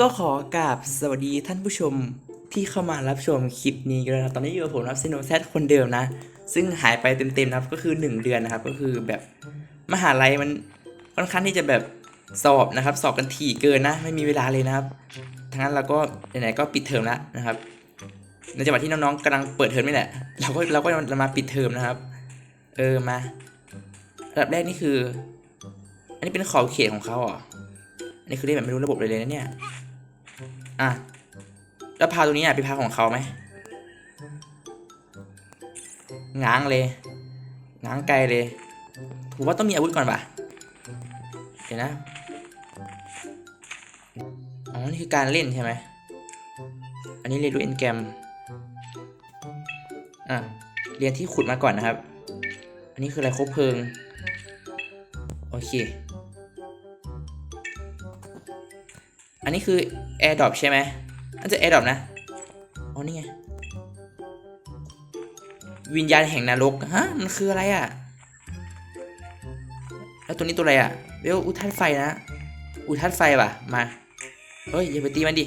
ก็ขอกราบสวัสดีท่านผู้ชมที่เข้ามารับชมคลิปนี้กันนะตอนนี้อยู่กับผมครับซิโนแซดคนเดิมนะ ซึ่งหายไปเต็มๆนะครับก็คือ 1 เดือนนะครับ ก็คือแบบมหาลัยมันค่อนข้างที่จะแบบสอบนะครับ สอบกันถี่เกินนะ ไม่มีเวลาเลยนะครับทั้งนั้นเราก็ไหนๆก็ปิดเทอมแล้วนะครับในจังหวะที่น้องๆกำลังเปิดเทอมนี่แหละเราก็เราก็มาปิดเทอมนะครับ เออมาระดับแรกนี่คือ อันนี้เป็นขอบเขตของเขาเหรออันนี้คือเล่นแบบไม่รู้ระบบเลยเลยนะเนี่ย อะ แล้วพาตัวนี้อะเป็นพาของเขาไหมง้างเลยง้างไกลเลยผมว่าต้องมีอาวุธก่อนป่ะเดี๋ยวนะอ๋อนี่คือการเล่นใช่ไหมอันนี้เรียนรู้เอ็นแกรมอะเรียนที่ขุดมาก่อนนะครับ อันนี้คืออะไรคบเพลิง โอเค อันนี้คือ AirDrop ใช่ไหมน่าจะ AirDrop นะ อ๋อ นี่ไง วิญญาณแห่งนรก ฮะ มันคืออะไรอะ แล้วตัวนี้ตัวอะไรอะเวลอุทัศไฟนะ อุทัศไฟป่ะ มา เฮ้ย อย่าไปตีมันดิ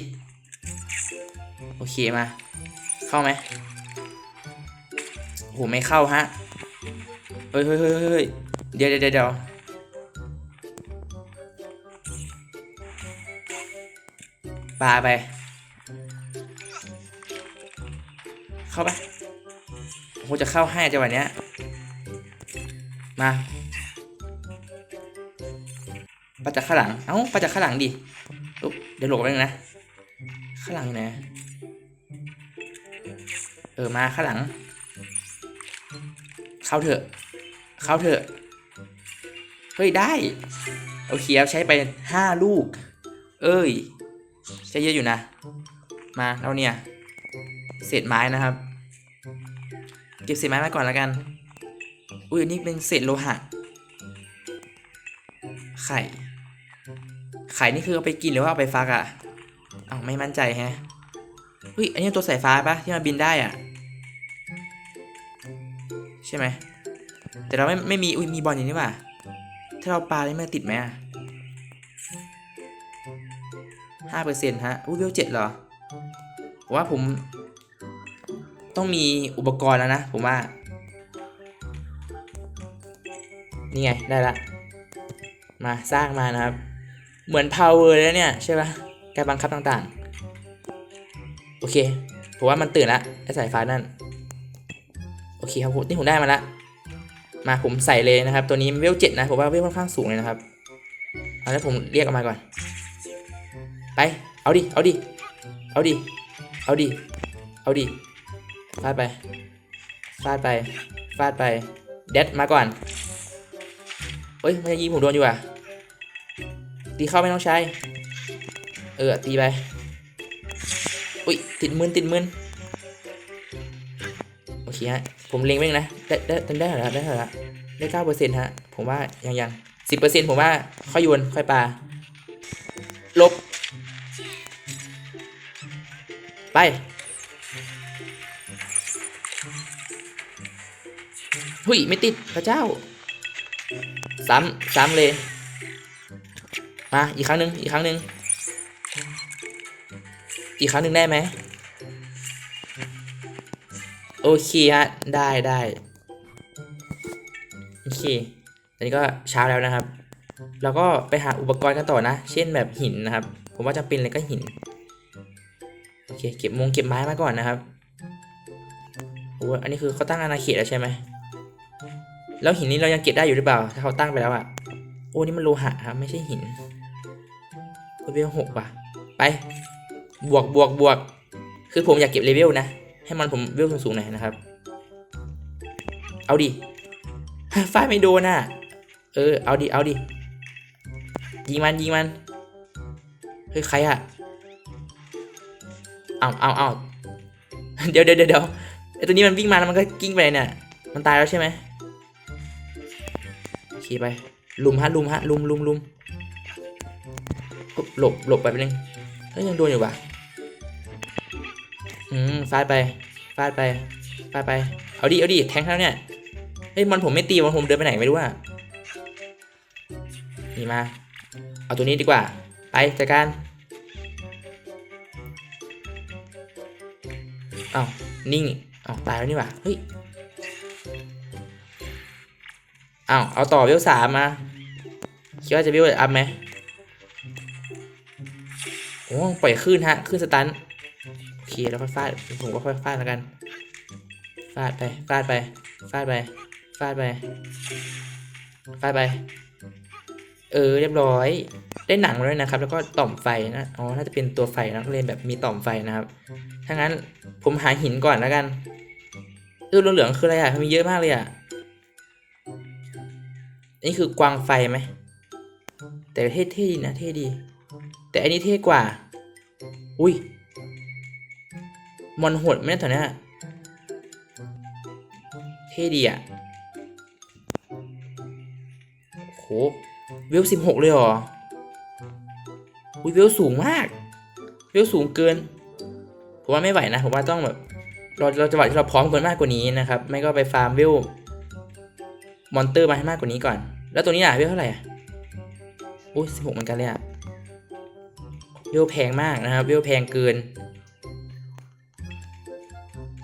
โอเคมา เข้าไหมโห ไม่เข้าฮะ เฮ้ยเฮ้ยเฮ้ยเฮ้ยเดี๋ยวเดี๋ยวเดี๋ยว ปลาไป เข้าไปะโหจะเข้าให้จังหวะเนี้ย มาปาจากข้างหลัง เอ้าปาจากข้างหลังดิอุ๊บเดี๋ยวหลบไปหนึ่งนะ ข้างหลังอยู่ไหนเออ มาข้างหลัง เข้าเถอะ เข้าเถอะ เฮ้ย ได้ โอเคครับใช้ไปห้าลูก เอ้ย ใช้เยอะอยู่นะ มาแล้วเนี่ย เศษไม้นะครับ เก็บเศษไม้มาก่อนแล้วกัน อุ้ยนนี้เป็นเศษโลหะ ไข่ ไข่นี่คือเอาไปกินหรือว่าเอาไปฟักอะ่ะอ้าวไม่มั่นใจแฮะเฮ้ยอันนี้ตัวสายฟ้าปะที่มันบินได้อะ ใช่ไหม แต่เราไม่ไม่มี อุ้ยมีบอลอย่างนี้ว่ะถ้าเราปาได้มันติดไหมอะ ห้าเปอร์เซ็นต์ฮะอุ้ยเวลเจ็ดเหรอว่าผม ต้องมีอุปกรณ์แล้วนะ ผมว่า นี่ไง ได้ละ มาสร้างมานะครับ เหมือน power แล้วเนี่ย ใช่ปะ่ะการบังคับต่างๆ โอเค ผมว่ามันตื่นละไอสายฟ้านั่น โอเคครับผมนี่ผมได้มาละ มาผมใส่เลยนะครับ ตัวนี้เวลเจ็ดนะ ผมว่าเวลค่อนข้างสูงเลยนะครับเอาแล้วผมเรียกออกมาก่อน ไปเอาดิเอาดิเอาดิเอาดิเอาดิฟาดไปฟาดไปฟาดไปเด็ดมาก่อนเฮ้ยมันจะยิงผมโดนอยู่อะตีเข้าไม่ต้องใช้เออตีไปอุ้ยติดมืนติดมืนโอเคฮะผมเล็งไว้นะได้ได้ได้เท่าไหร่ละได้เท่าไหร่ละได้เก้าเปอร์เซ็นต์ฮะผมว่ายังยังสิบเปอร์เซ็นต์ผมว่าค่อยโยนค่อยปลา ไป หุยไม่ติดพระเจ้า ซ้ำซ้ำเลย มา อีกครั้งหนึ่งอีกครั้งหนึ่งอีกครั้งหนึ่งได้ไหม โอเคฮะ ได้ได้โอเคตอนนี้ก็เช้าแล้วนะครับ เราก็ไปหาอุปกรณ์กันต่อนะ เช่นแบบหินนะครับ ผมว่าจำเป็นเลยก็หิน เคเก็บมงเก็บไม้มาก่อนนะครับโอ้อันนี้คือเขาตั้งอาณาเขตแล้วใช่ไหมแล้วหินนี้เรายังเก็บได้อยู่หรือเปล่า ถ้าเขาตั้งไปแล้วอะโอ้นี่มันโลหะครับไม่ใช่หินเลเวลหกว่ะ ไป บวกบวกบวก คือผมอยากเก็บเลเวลนะ ให้มันผมเวลสูงๆหน่อยนะครับ เอาดิฟาดไม่โดนอะ เออ เอาดิ เอาดิ ยิงมันยิงมัน เฮ้ยใครอะ เอาเอาเอาเดี๋ยวเดี๋ยวเดี๋ยวไอตัวนี้มันวิ่งมาแล้วมันก็กิ้งไปเนี่ย มันตายแล้วใช่ไหมขี่ไป ลุมฮะลุมฮะลุมลุมลุมหลบหลบไปไปนึงเฮ้ยยังโดนอยู่ว่ะอืมฟาดไปฟาดไปฟาดไป เอาดิเอาดิแทงเท่าเนี่ย เฮ้ยมันผมไม่ตีมันผมเดินไปไหนไม่รู้อะนี่มา เอาตัวนี้ดีกว่า ไปจัดการ อ้าวนิ่งอ้าวตายแล้วนี่หว่าเฮ้ยอ้าวเอาต่อเวลสามมาคิดว่าจะเวลอัพไหมโอ้ปล่อยขึ้นฮะขึ้นสตันโอเคแล้วค่อยฟาดผมก็ค่อยฟาดแล้วกันฟาดไปฟาดไปฟาดไปฟาดไปฟาดไป เออเรียบร้อย ได้หนังมาด้วยนะครับ แล้วก็ต่อมไฟนะอ๋อน่าจะเป็นตัวไฟนะก็เลยแบบมีต่อมไฟนะครับถ้างั้นผมหาหินก่อนแล้วกันเออเหลืองๆคืออะไรอะมีเยอะมากเลยอะนี่คือกวางไฟไหมแต่เท่ๆดีนะเท่ดี แต่อันนี้เท่กว่า อุ้ยมอนหดไหมเนี่ยแถวนี้เท่ดีอะโหเวสิบหกเลยเหรอ อุ้ยเวลสูงมาก เวลสูงเกิน ผมว่าไม่ไหวนะ ผมว่าต้องแบบ เราเราจะหวะที่เราพร้อมกันมากกว่านี้นะครับ ไม่ก็ไปฟาร์มเวลมอนเตอร์มาให้มากกว่านี้ก่อน แล้วตัวนี้อะเวลเท่าไหร่อะอุ้ยสิบหกเหมือนกันเลยอะเวลแพงมากนะครับ เวลแพงเกิน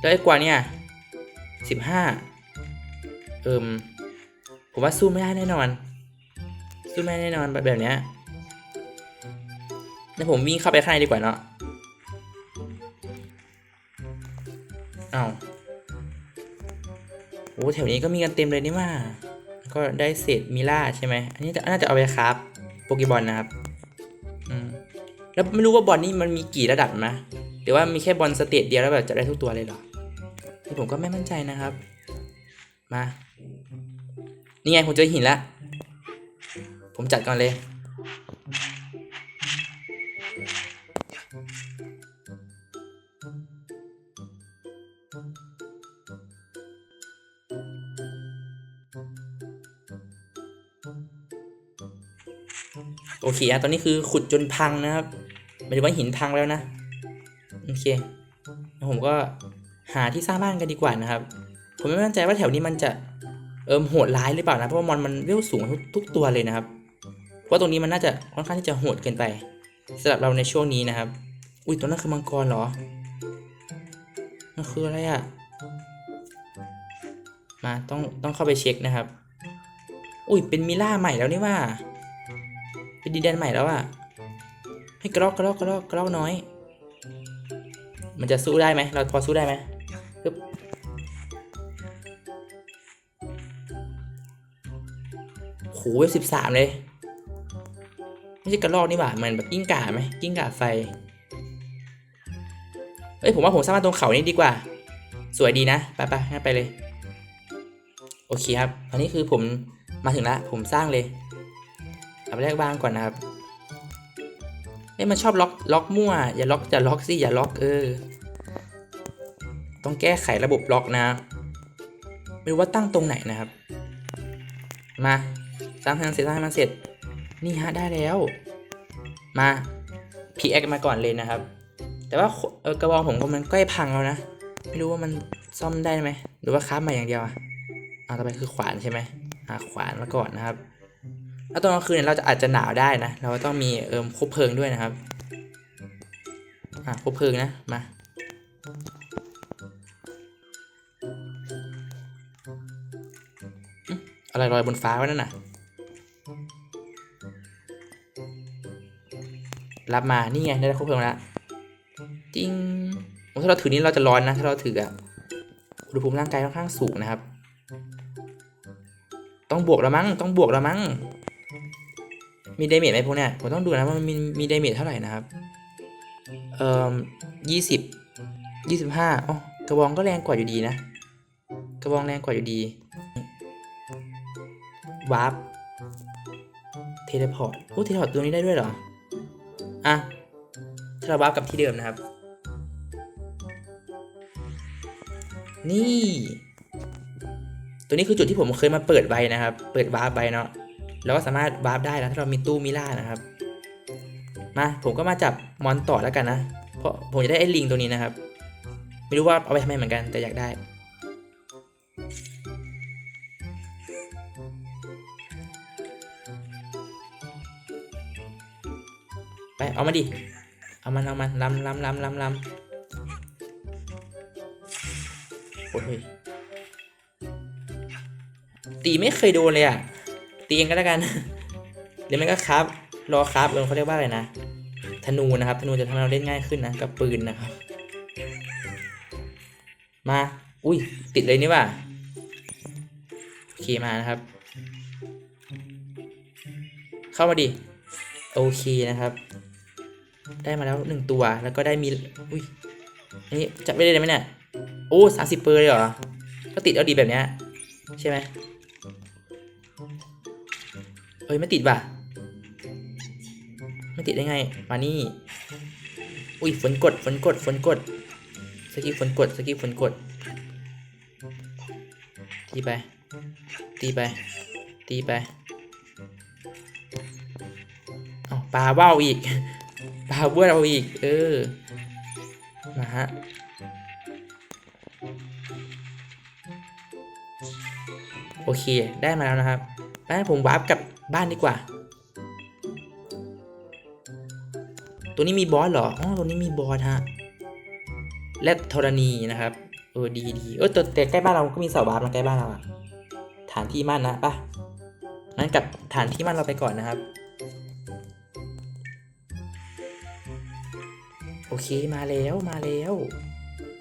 แล้วไอ้กว่าเนี่ยสิบห้าเอิมผมว่าสู้ไม่ได้แน่นอน สู้ไม่ได้แน่นอนแบบแบบเนี้ย เดี๋ยวผมวิ่งเข้าไปข้างในดีกว่าเนาะเอาโอ้แถวนี้ก็มีกันเต็มเลยนี่ว่าก็ได้เศษมิล่าใช่ไหมอันนี้น่าจะเอาไปครับโปเกบอลนะครับอืมแล้วไม่รู้ว่าบอลนี่มันมีกี่ระดับนะหรือว่ามีแค่บอลสเตจเดียวแล้วแบบจะได้ทุกตัวเลยเหรอนี่ผมก็ไม่มั่นใจนะครับ มา นี่ไงผมเจอหินแล้วผมจัดก่อนเลย โอเคอะตอนนี้คือขุดจนพังนะครับหมายถึงว่าหินพังแล้วนะ โอเคผมก็หาที่สร้างบ้านกันดีกว่านะครับ ผมไม่มั่นใจว่าแถวนี้มันจะเอิมโหดร้ายหรือเปล่านะ เพราะว่ามอนมันเวลสูงทุกทุกตัวเลยนะครับ เพราะตรงนี้มันน่าจะค่อนข้างที่จะโหดเกินไปสำหรับเราในช่วงนี้นะครับ อุ้ยตัวนั้นคือมังกรเหรอ มันคืออะไรอะมาต้องต้องเข้าไปเช็คนะครับ อุ้ยเป็นมิล่าใหม่แล้วนี่ว่า เป็นดีแดนใหม่แล้วอะให้กระรอกกระรอกกระรอกกระรอกน้อย มันจะสู้ได้ไหมเราพอสู้ได้ไหมปึ๊บโหสิบสามเลย ไม่ใช่กระรอกนี่หว่ามันแบบกิ้งก่าไหมกิ้งก่าไฟเอ้ยผมว่าผมสร้างบ้านตรงเขานี้ดีกว่า สวยดีนะไปไปงั้นไปเลย โอเคครับอันนี้คือผมมาถึงแล้วผมสร้างเลย เอาไปแรกบ้านก่อนนะครับเอ้ยมันชอบล็อกล็อกมั่ว อย่าล็อกอย่าล็อกสิอย่าล็อกเออ ต้องแก้ไขระบบล็อกนะ ไม่รู้ว่าตั้งตรงไหนนะครับ มาสร้างทางเสร็จสร้างให้มันเสร็จ นี่ฮะได้แล้ว มาพีเอ็กมาก่อนเลยนะครับ แต่ว่ากระบองผมก็มันใกล้พังแล้วนะ ไม่รู้ว่ามันซ่อมได้ไหม หรือว่าค้าใหม่อย่างเดียวอะอ่าต่อไปคือขวานใช่ไหมอ่าขวานมาก่อนนะครับ แล้วตอนกลางคืนเนี่ยเราจะอาจจะหนาวได้นะ เราก็ต้องมีเอิมคบเพลิงด้วยนะครับ อะคบเพลิงนะ มา อะไรลอยบนฟ้าวะนั่นน่ะ รับมา นี่ไง ได้คบเพลิงแล้วจริงถ้าเราถือนี้เราจะร้อนนะ ถ้าเราถืออะอุณหภูมิร่างกายค่อนข้างสูงนะครับ ต้องบวกแล้วมั้ง ต้องบวกแล้วมั้ง มีเดเมจไหมพวกเนี้ยผมต้องดูนะว่ามันมีมีเดเมจเท่าไหร่นะครับ เอ่อยี่สิบยี่สิบห้าอ๋อกระบองก็แรงกว่าอยู่ดีนะ กระบองแรงกว่าอยู่ดีวาร์ปเทเลพอร์ตโอ้เทเลพอร์ตตัวนี้ได้ด้วยเหรอ อะถ้าเราวาร์ปกลับที่เดิมนะครับ นี่ ตัวนี้คือจุดที่ผมเคยมาเปิดไว้นะครับ เปิดวาร์ปไปเนาะ แล้วก็สามารถวาร์ปได้นะถ้าเรามีตู้มิล่านะครับ มาผมก็มาจับมอนต่อแล้วกันนะ เพราะผมจะได้ไอ้ลิงตัวนี้นะครับ ไม่รู้ว่าเอาไปทำไมเหมือนกันแต่อยากได้ ไปเอามาดิ เอามันเอามันลำลำลำลำลำโอ้ยตีไม่เคยโดนเลยอะ ตีเองก็แล้วกันหรือไม่ก็ครับรอครับเออเขาเรียกว่าอะไรนะ ธนูนะครับธนูจะทำให้เราเล่นง่ายขึ้นนะกับปืนนะครับ มา อุ้ยติดเลยนี่ว่ะโอเคมานะครับ เข้ามาดิโอเคนะครับ ได้มาแล้วหนึ่งตัวแล้วก็ได้มีอุ้ยอันนี้จะไม่ได้เลยไหมเนี่ยโอ้สามสิบเปอร์เลยเหรอก็ติดเอาดีแบบเนี้ยใช่ไหม เฮ้ยไม่ติดว่ะ ไม่ติดได้ไง มานี่ อุ้ยฝนกดฝนกดฝนกดสกิฝนกดสกิฝนกด ตีไป ตีไป ตีไปเอาปลาว่าวอีก ปลาบ้วนเอาอีก เออ มาฮะโอเค ได้มาแล้วนะครับไปผมวาร์ปกับ บ้านดีกว่า ตัวนี้มีบอสเหรอ อ๋อ ตัวนี้มีบอสฮะ และธรณีนะครับ เออ ดีดีเออแต่แต่ใกล้บ้านเราก็มีเสาบาสมาใกล้บ้านเราอะฐานที่มั่นนะป่ะงั้นกลับฐานที่มั่นเราไปก่อนนะครับ โอเค มาแล้ว มาแล้ว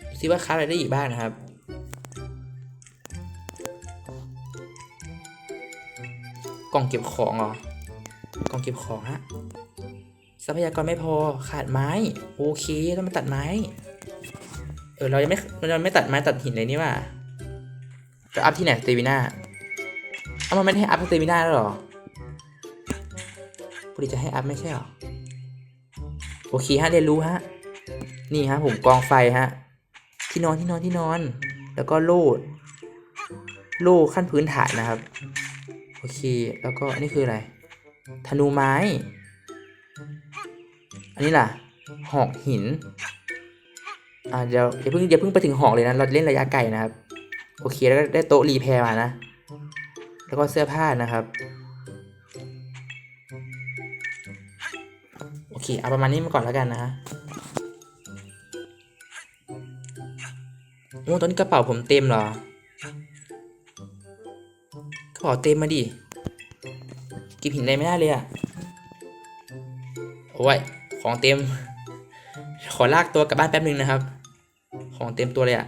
ดูซิว่าค้าอะไรได้อีกบ้างนะครับ กล่องเก็บของเหรอกล่องเก็บของฮะทรัพยากรไม่พอขาดไม้ โอเคต้องมาตัดไม้ เออเรายังไม่เรายังไม่ตัดไม้ตัดหินเลยนี่ว่าจะอัพที่ไหนสเตวิน่าเอามันไม่ได้ให้อัพสเตวิน่าแล้วหรอพอดีจะให้อัพไม่ใช่หรอโอเคฮะเรียนรู้ฮะนี่ฮะผมกองไฟฮะที่นอนที่นอนที่นอน แล้วก็โล่โล่ขั้นพื้นฐานนะครับ อเค แล้วก็นนี้คืออะไร ธนูไม้ อันนี้ล่ะ หอกหิน อ่าเดี๋ยวอย่าเพิ่งอย่าเพิ่งไปถึงหอกเลยนะ เราเล่นระยะไกลนะครับ โอเค แล้วก็ได้โต๊ะรีแพร์มานะ แล้วก็เสื้อผ้านะครับ โอเค เอาประมาณนี้มาก่อนแล้วกันนะฮะโอ้ตอนนี้กระเป๋าผมเต็มเหรอ กระเต็มมาดิเกิบหินอะไรไม่ได้เลยอะโอ้ยของเต็ม ขอลากตัวกลับบ้านแป๊บนึงนะครับ ของเต็มตัวเลยอะ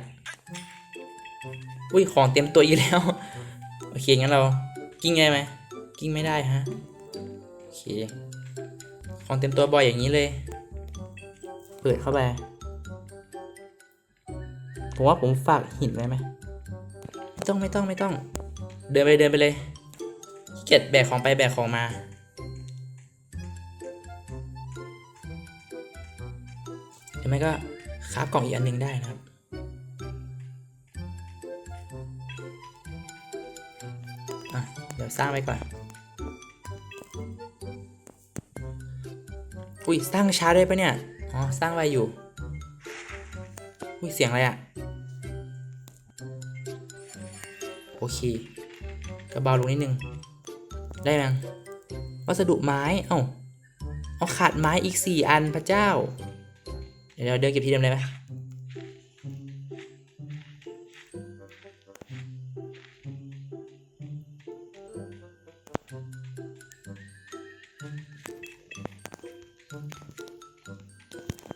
อุ้ยของเต็มตัวอีกแล้ว โอเคงั้นเรากิ้งได้ไหมกิ้งไม่ได้ฮะโอเคของเต็มตัวบ่อยอย่างนี้เลย เปิดเข้าไปผมว่าผมฝากหินไว้ไหมไม่ต้องไม่ต้องไม่ต้อง เดินไปเดินไปเลยเกียจแบกของไปแบกของมา หรือไม่ก็คาฟกล่องอีกอันหนึงได้นะครับ เดี๋ยวสร้างไว้ก่อน อุ้ยสร้างช้าได้ปะเนี่ย อ๋อ สร้างไว้อยู่ อุ้ยเสียงอะไรอะโอเค ก็เบาลงนิดนึง ได้ยังวัสดุไม้ เอ้า เอาขาดไม้อีกสี่อันพระเจ้า เดี๋ยวเราเดินเก็บที่เดิมเลยไหม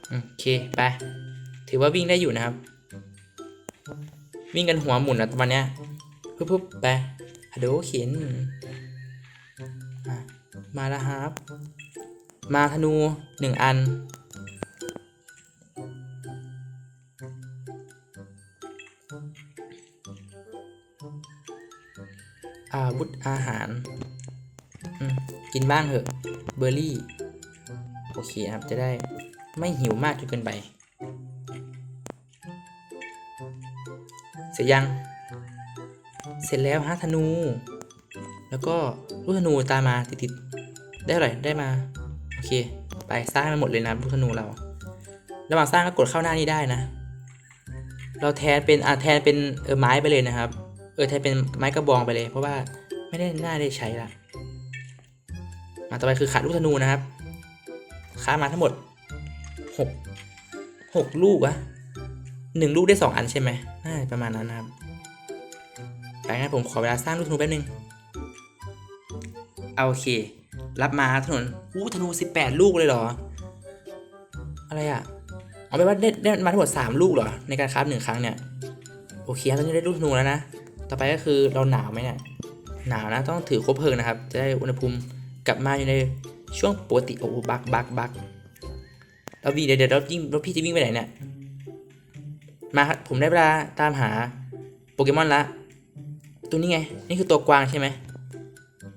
โอเค ไป ถือว่าวิ่งได้อยู่นะครับ วิ่งกันหัวหมุนนะตอนเนี้ยปุ๊บปุ๊บไป ฮัลโหลเข็นมาแล้วครับ มาธนูหนึ่งอัน อาวุธอาหาร กินบ้างเถอะ เบอร์รี่ โอเคครับจะได้ไม่หิวมากจนเกินไป เสร็จยัง สร็จแล้วฮะธนู แล้วก็ลูกธนูตามมาติดๆได้เท่าไหร่ได้มา โอเค ไปสร้างมันหมดเลยนะลูกธนูเรา ระหว่างสร้างก็กดเข้าหน้านี้ได้นะ เราแทนเป็นอ่าแทนเป็นเออไม้ไปเลยนะครับ เออแทนเป็นไม้กระบองไปเลย เพราะว่าไม่ได้หน่าได้ใช้ละมาต่อไปคือขาดลูกธนูนะครับค้ามาทั้งหมดหกหกลูกอะหนึ่งลูกได้สองอันใช่ไหมน่าประมาณนั้นนะครับ ไปงั้นผมขอเวลาสร้างลูกธนูแป๊บนึงเอาโอเค รับมาถนนอู้ธนู 18 ลูกเลยเหรอ อะไรอะเอาไปนว่าได้ได้มาทั้งหมด3ลูกเหรอ ในการคราฟหนึ่งครั้งเนี่ย โอเคตอนนี้ได้ลูกธนูแล้วนะ ต่อไปก็คือเราหนาวไหมเนี่ย หนาวนะ ต้องถือคบเพลิงนะครับ จะได้อุณหภูมิกลับมาอยู่ในช่วงปกติโอ้โหบักบักบักแล้ววีเดี๋ยวเดี๋ยวเราวิ่งแล้วพี่จะวิ่งไปไหนเนี่ย มาครับผมได้เวลาตามหาโปเกมอนละ ตัวนี้ไง นี่คือตัวกวางใช่ไหม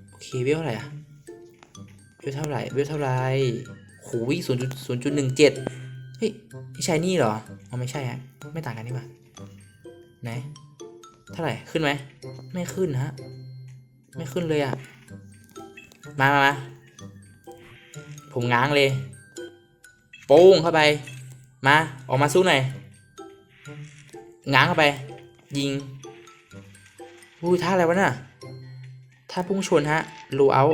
โอเคเวลเท่าไหร่อะเวลเท่าไหร่เวลเท่าไหร่โหวิ่งศูนย์จุดศูนย์จุดหนึ่งเจ็ดเฮ้ยนี่ใชายนี่เหรออ๋อไม่ใช่ฮะไม่ต่างกันนี่หว่าไหนเท่าไหร่ขึ้นไหมไม่ขึ้นฮะไม่ขึ้นเลยอะมามามาผมง้างเลยโป้งเข้าไป มาออกมาสู้หน่อยง้างเข้าไป ยิง อุ้ยท่าอะไรวะน่ะท่าพุ่งชนฮะโลเอา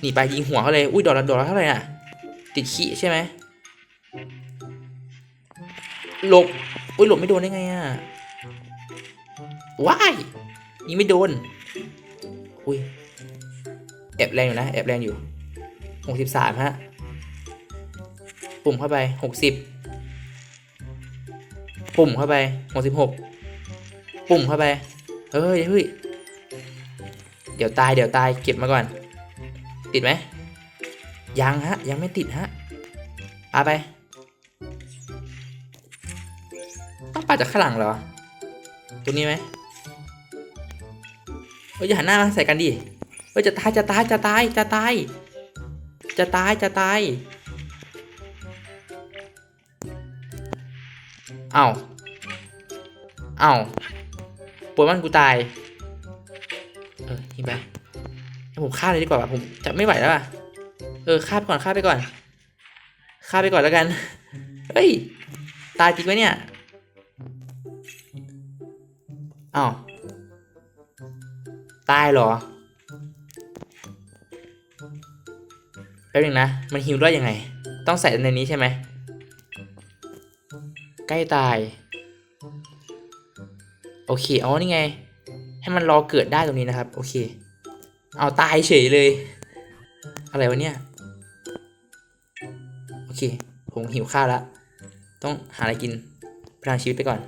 หนีไปยิงหัวเขาเลย อุ้ยดอกละดอกละเท่าไหร่น่ะ ติดขี้ใช่ไหมหลบ อุ้ยหลบไม่โดนได้ไงอะ ว้ายยิงไม่โดน อุ้ย แอบแรงอยู่นะ แอบแรงอยู่หกสิบสามฮะ ปุ่มเข้าไปหกสิบปุ่มเข้าไปหกสิบหกปุ่มเข้าไป เฮ้ยเฮ้ยเดี๋ยวตายเดี๋ยวตายเก็บมาก่อน ติดไหมยังฮะ ยังไม่ติดฮะเอาไปต้องปัดจากข้างหลังเหรอตรงนี้ไหมเฮ้ยอย่าหันหน้ามาใส่กันดิเฮ้ยจะตายจะตายจะตายจะตายจะตายจะตายเอ้าเอ้า ปวดมันกูตาย เออทิ้งไปผมฆ่าเลยดีกว่าผมจะไม่ไหวแล้วอะ เออฆ่าไปก่อนฆ่าไปก่อนฆ่าไปก่อนแล้วกัน เฮ้ย ตายจริงไหมเนี่ยอ้าวตายเหรอ แป๊บนึงนะ มันฮิวได้ยังไง ต้องใส่ในนี้ใช่ไหม ใกล้ตาย โอเคเอ๋อนี่ไง ให้มันรอเกิดได้ตรงนี้นะครับ โอเค เอาตายเฉยเลย อะไรวะเนี่ย โอเค ผมหิวข้าวแล้วต้องหาอะไรกินพลังชีวิตไปก่อน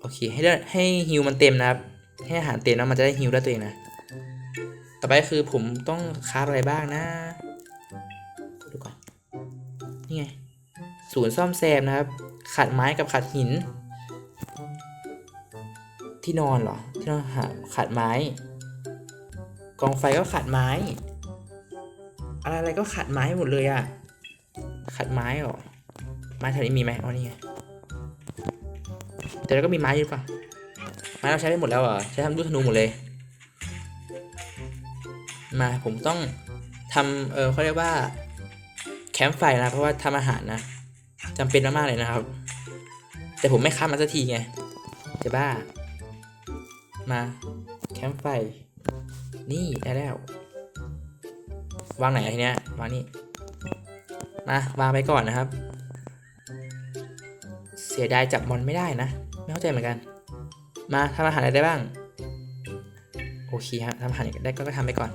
โอเค ให้เลือดให้ฮิวมันเต็มนะครับ ให้อาหารเต็มแล้วมันจะได้ฮิวได้ตัวเองนะ ต่อไปคือผมต้องคราฟอะไรบ้างนะดูก่อน นี่ไง ศูนย์ซ่อมแซมนะครับ ขัดไม้กับขัดหิน ที่นอนเหรอ ที่นอนหาขัดไม้ กองไฟก็ขัดไม้ อะไรอะไรก็ขัดไม้หมดเลยอะขัดไม้เหรอ ไม้แถวนี้มีไหมอ๋อนี่ไง แต่แล้วก็มีไม้อยู่ป่ะไม้เราใช้ไปหมดแล้วเหรอใช้ทำลูกธนูหมดเลย มาผมต้องทำเออเขาเรียกว่า แคมป์ไฟนะ เพราะว่าทำอาหารนะจำเป็นมากๆเลยนะครับ แต่ผมไม่ค้ามันสักทีไงจะบ้า มาแคมป์ไฟ นี่ได้แล้ว วางไหนอะทีเนี้ยวางนี่มาวางไปก่อนนะครับ เสียดายจับมอนไม่ได้นะ ไม่เข้าใจเหมือนกัน มาทำอาหารอะไรได้บ้าง โอเคฮะทำอาหารได้ก็ก็ทำไปก่อน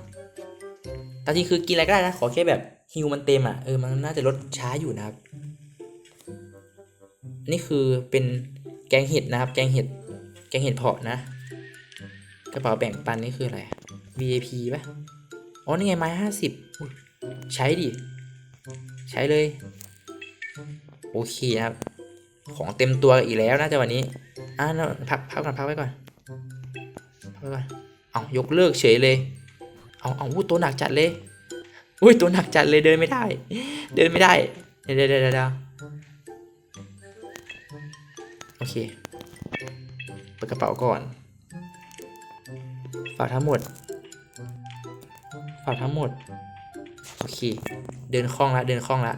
ตอนจริงคือกินอะไรก็ได้นะ ขอแค่แบบฮิวมันเต็มอะเออมันน่าจะลดช้าอยู่นะครับ นี่คือเป็นแกงเห็ดนะครับ แกงเห็ด แกงเห็ดเพาะนะ กระเป๋าแบ่งปันนี่คืออะไร VIP ป่ะอ๋อ นี่ไงไม้ห้าสิบใช้ดิ ใช้เลย โอเคครับ ของเต็มตัวอีกแล้วน่าจะวันนี้ อะนะพักพักก่อนพักไว้ก่อนพักไว้ก่อน เอายกเลิกเฉยเลย เอาเอาอู้ตัวหนักจัดเลย อุ้ยตัวหนักจัดเลยเดินไม่ได้ เดินไม่ได้ เดี๋ยวเดี๋ยวเดี๋ยวเดี๋ยวโอเคเปิดกระเป๋าก่อน ฝากทั้งหมด ฝากทั้งหมด โอเค เดินคล่องละ เดินคล่องละ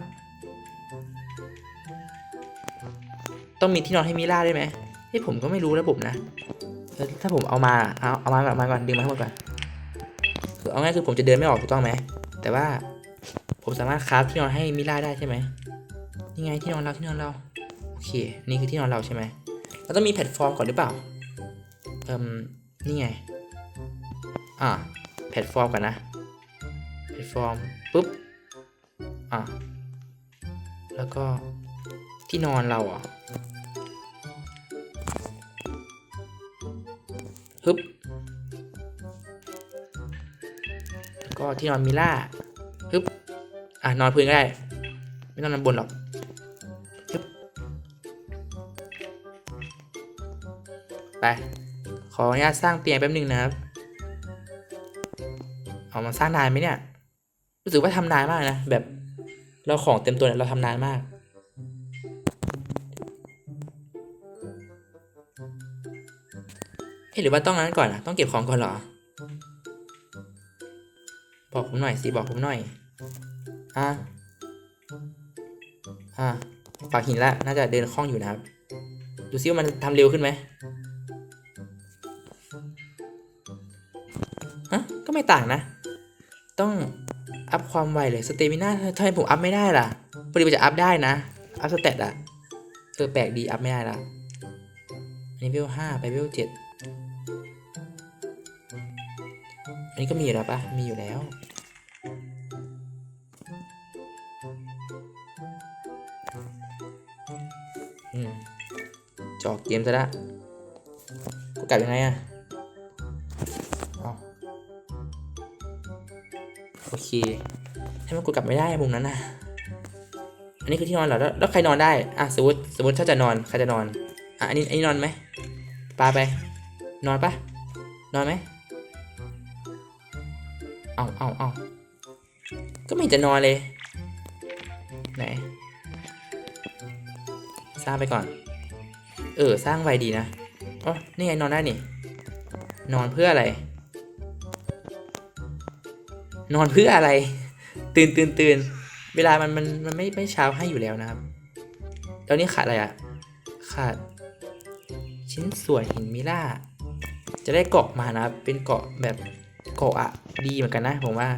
ต้องมีที่นอนให้มิล่าได้ไหมเฮ้ผมก็ไม่รู้ระบบนะ ถ้าผมเอามา เอาเอามาก่อนมาก่อนดึงมาทั้งหมดก่อนคือเอาง่ายคือผมจะเดินไม่ออกถูกต้องไหม แต่ว่าผมสามารถคราฟที่นอนให้มิล่าได้ใช่ไหมนี่ไงที่นอนเราที่นอนเราโอเค นี่คือที่นอนเราใช่ไหมมันต้องมีแพลตฟอร์มก่อนหรือเปล่า เอ่มนี่ไง อ่าแพลตฟอร์มก่อนนะแพลตฟอร์มปุ๊บอ่าแล้วก็ที่นอนเราอะฮึบแล้วก็ที่นอนมิล่าฮึบอะนอนพื้นก็ได้ ไม่ต้องนอนบนหรอกฮึบไปขออนุญาตสร้างเตียงแป๊บหนึงนะครับ เอามาสร้างนานไหมเนี่ย รู้สึกว่าทำนานมากนะแบบเราของเต็มตัวเนี่ยเราทำนานมาก เอ๊ะหรือว่าต้องนั้นก่อนอะต้องเก็บของก่อนเหรอ บอกผมหน่อยสิบอกผมหน่อยอะอะฝากหินละน่าจะเดินคล่องอยู่นะครับ ดูซิว่ามันทำเร็วขึ้นไหมฮะก็ไม่ต่างนะ ต้องอัพความไวเลยสเตมิน่าทำไมผมอัพไม่ได้ล่ะพอดีว่าจะอัพได้นะ อัพสเตตอะเออแปลกดีอัพไม่ได้ละอันนี้เวลห้าไปเวลเจ็ดอันนี้ก็มีอยู่แล้วปะมีอยู่แล้วอืมจอกเกมซะละกูกลับยังไงอะ เคให้มันกดกลับไม่ได้มุมนั้นน่ะอันนี้คือที่นอนเหรอแล้วแล้วใครนอนได้อะสมมติสมมติถ้าจะนอนใครจะนอนอะอันนี้อันนี้นอนไหมปาไป นอนปะนอนไหมเอาเอาเอาก็ไม่จะนอนเลย ไหนสร้างไปก่อน เออ สร้างไวดีนะอ๋อนี่ไงนอนได้นี่ นอนเพื่ออะไร นอนเพื่ออะไร ตื่นตื่นตื่นเวลามันมันมันไม่ไม่เช้าให้อยู่แล้วนะครับแล้วนี่ขาดอะไรอะขาด ชิ้นส่วนหินมิล่า จะได้เกาะมานะครับ เป็นเกาะแบบเกาะอะดีเหมือนกันนะ ผมว่า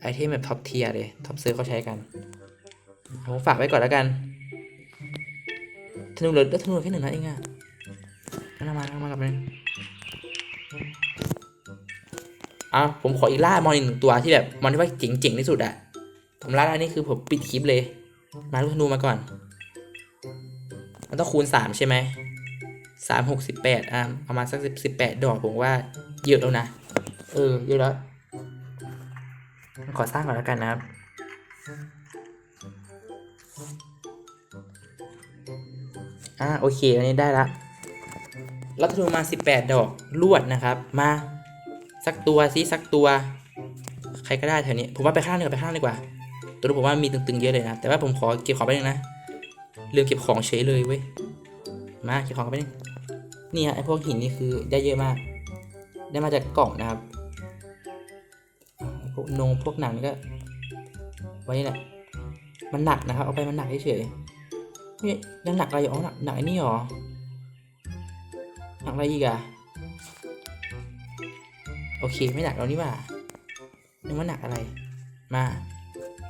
ไอเทมแบบท็อปเทียร์เลยท็อปเซิร์ฟเขาใช้กันผมฝากไว้ก่อนแล้วกันธนูเหลือธนูเหลือแค่หนึ่งนัดเองอะ เอาผมขออีกล่ามอนอีกหนึ่งตัวที่แบบมอนที่ว่าเจ๋งๆที่สุดอะผมล่าได้นี่คือผมปิดคลิปเลย มาลูกธนูมาก่อน มันต้องคูณสามใช่ไหมสามหกสิบแปดอะเอามาสักสิบสิบแปดดอกผมว่าเยอะแล้วนะ เออ เยอะแล้ว ขอสร้างก่อนแล้วกันนะครับอ่าโอเค อันนี้ได้ละรับธนูมา 18 ดอกลวดนะครับ มา สักตัวสิสักตัว ใครก็ได้แถวนี้ ผมว่าไปข้างหนึงก่อนไปข้างหนึ่งดีกว่า ตัวนี้ผมว่ามีตึงๆเยอะเลยนะ แต่ว่าผมขอเก็บของไปหนึ่งนะลืมเก็บของเฉยเลยเว้ย มาเก็บของไปหนึ่งนี่ฮะไอพวกหินนี่คือได้เยอะมาก ได้มาจากกล่องนะครับ พวกนงพวกหนังนี่ก็ ไว้นี่แหละ มันหนักนะครับ เอาไปมันหนักเฉยๆยยังหนักอะไรอยู่อ๋อหนักหนักไอ้นี่หรอหนักอะไรอีกอะ โอเคไม่หนักแล้วนี่ว่านึกว่าหนักอะไร มา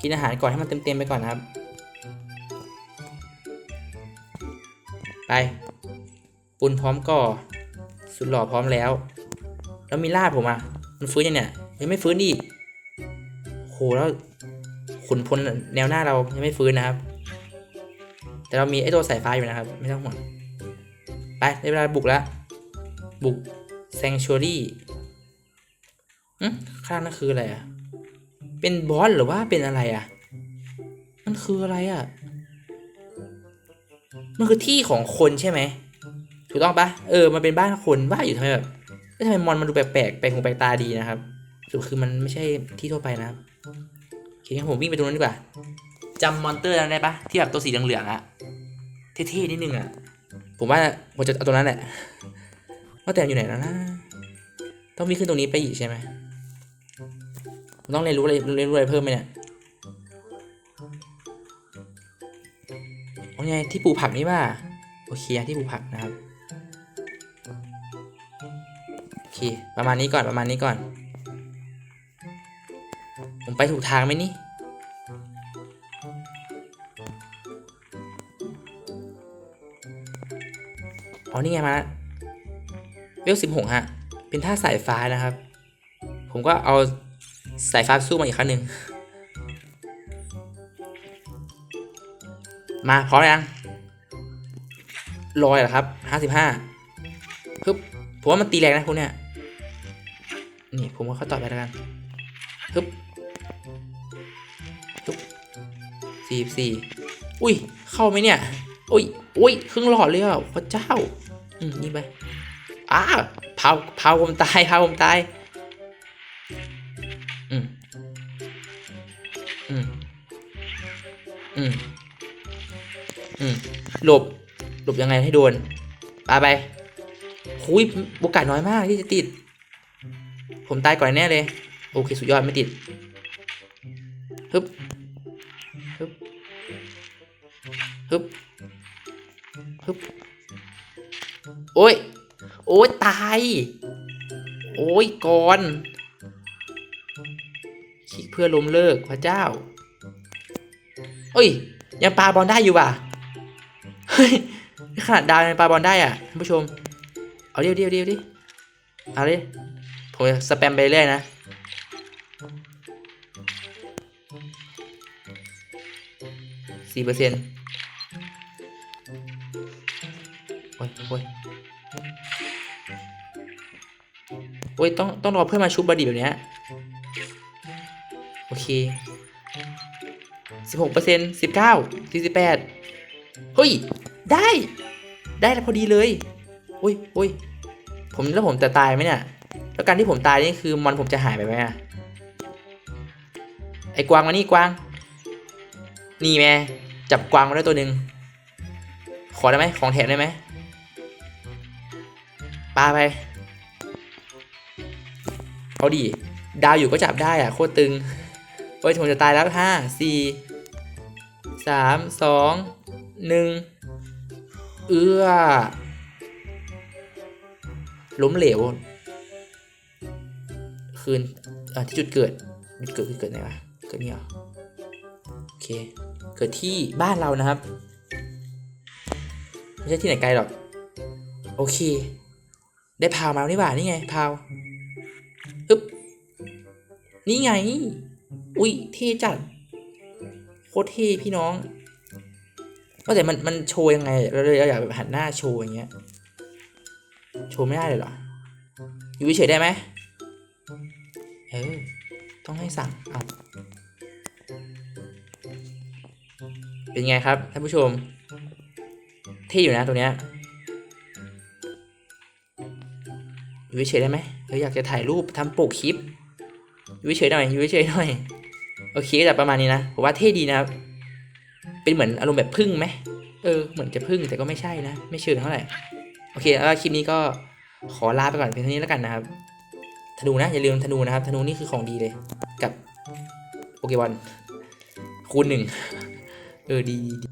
กินอาหารก่อนให้มันเต็มๆไปก่อนนะครับ ไป ปุนพร้อมก่อ สุดหล่อพร้อมแล้ว แล้วมีลาบผมอะ มันฟื้นยังเนี่ย ยังไม่ฟื้นอีกโหแล้วขุนพลแนวหน้าเรายังไม่ฟื้นนะครับ แต่เรามีไอ้ตัวสายฟ้าอยู่นะครับ ไม่ต้องห่วง ไปได้เวลาบุกแล้ว บุกแซงชูรี่ ข้างนั่นคืออะไรอะ เป็นบอสหรือว่าเป็นอะไรอะ มันคืออะไรอะ มันคือที่ของคนใช่ไหม ถูกต้องปะเออ มันเป็นบ้านคนว่าอยู่ทำไมแบบแล้วทำไมมอนมันดูแปลกแปลกหูแปลกตาดีนะครับสุดคือมันไม่ใช่ที่ทั่วไปนะครับโอเคงั้นผมวิ่งไปตรงนั้นดีกว่าจำมอนเตอร์นั้นได้ปะที่แบบตัวสีเหลืองๆอะเท่ๆนิดนึงอะผมว่าผมจะเอาตรงนั้นแหละว่าแต่อยู่ไหนแล้วนะ ต้องวิ่งขึ้นตรงนี้ไปอีกใช่ไหม ผมต้องเรียนรู้อะไรเรียนรู้อะไรเพิ่มไหมเนี่ยโอ้ยที่ปลูกผักนี่ว่าโอเคที่ปลูกผักนะครับโอเคประมาณนี้ก่อนประมาณนี้ก่อน ผมไปถูกทางไหมนี่อ๋อนี่ไงมาเวลสิบหกฮะเป็นท่าสายฟ้านะครับ ผมก็เอา สายฟ้าสู้มาอีกครั้งหนึ่งมาพร้อมยังลอยเหรอครับห้าสิบห้าฮึบผมว่ามันตีแรงนะพวกเนี้ยนี่ผมว่าเขาต่อไปแล้วกันฮึบฮึบสี่สี่อุ้ย เข้าไหมเนี่ย อุ้ยอุ้ยครึ่งหลอดเลยอะพระเจ้า อืมยิงไปอ้าเผาเผาผมตายเผาผมตาย หลบ หลบยังไงให้โดนปาไปคุยโอกาสน้อยมากที่จะติด ผมตายก่อนแน่เลย โอเค สุดยอดไม่ติดฮึบฮึบฮึบฮึบโอ้ย โอ้ยตาย โอ้ยก่อนคลิกเพื่อล้มเลิกพระเจ้า เอ้ย ยังปาบอลได้อยู่ว่ะ เฮ้ยขนาดดาวยังปาบอลได้อะท่านผู้ชม เอาเดียวเดียวเดียวดิเอาดิผมสแปมไปเรื่อยนะสี่เปอร์เซ็นต์โอ้ยโอ้ยโอ้ยต้องต้องรอเพื่อนมาชุบบอดี้แบบเนี้ยโอเคสิบหกเปอร์เซ็นต์สิบเก้าสี่สิบแปด เฮ้ย ได้ ได้พอดีเลยโอ้ยโอ้ยผมแล้วผมจะตายไหมเนี่ย แล้วการที่ผมตายนี่คือมอนผมจะหายไปไหมอะไอ้กวางมานี่กวาง นี่แม่จับกวางมาได้ตัวหนึ่งขอได้ไหมของแถมได้ไหมปาไป เอาดิ ดาวอยู่ก็จับได้อะโคตรตึงโอ้ยผมจะตายแล้วห้าสี่สามสอง หนึ่งเอื้อ ล้มเหลว คืนอ่อที่จุดเกิดจุดเกิดคือเกิดไหนวะเกิดนี่เหรอโอเค เกิดที่บ้านเรานะครับ ไม่ใช่ที่ไหนไกลหรอก โอเค ได้พาวมาแล้วนี่หว่านี่ไงพาวอึ๊บ นี่ไง อุ้ยเท่จัด โคตรเท่พี่น้อง ว่าแต่มันมันโชว์ยังไง เราเลยอยากแบบหันหน้าโชว์อย่างเงี้ย โชว์ไม่ได้เลยเหรอ อยู่เฉยได้ไหมเออ ต้องให้สั่งเอาเป็นไงครับท่านผู้ชมเท่อยู่นะตัวเนี้ยอยู่เฉยได้ไหมเอออยากจะถ่ายรูปทำปกคลิปอยู่เฉยหน่อยอยู่เฉยหน่อย โอเคก็จะประมาณนี้นะ ผมว่าเท่ดีนะครับ เป็นเหมือนอารมณ์แบบพึ่งไหมเออเหมือนจะพึ่งแต่ก็ไม่ใช่นะ ไม่เชิงเท่าไหร่โอเคแล้วคลิปนี้ก็ขอลาไปก่อนเพียงเท่านี้แล้วกันนะครับธนูนะอย่าลืมธนูนะครับธนูนี่คือของดีเลยกับโปเกมอนคูณหนึ่งเออดีดี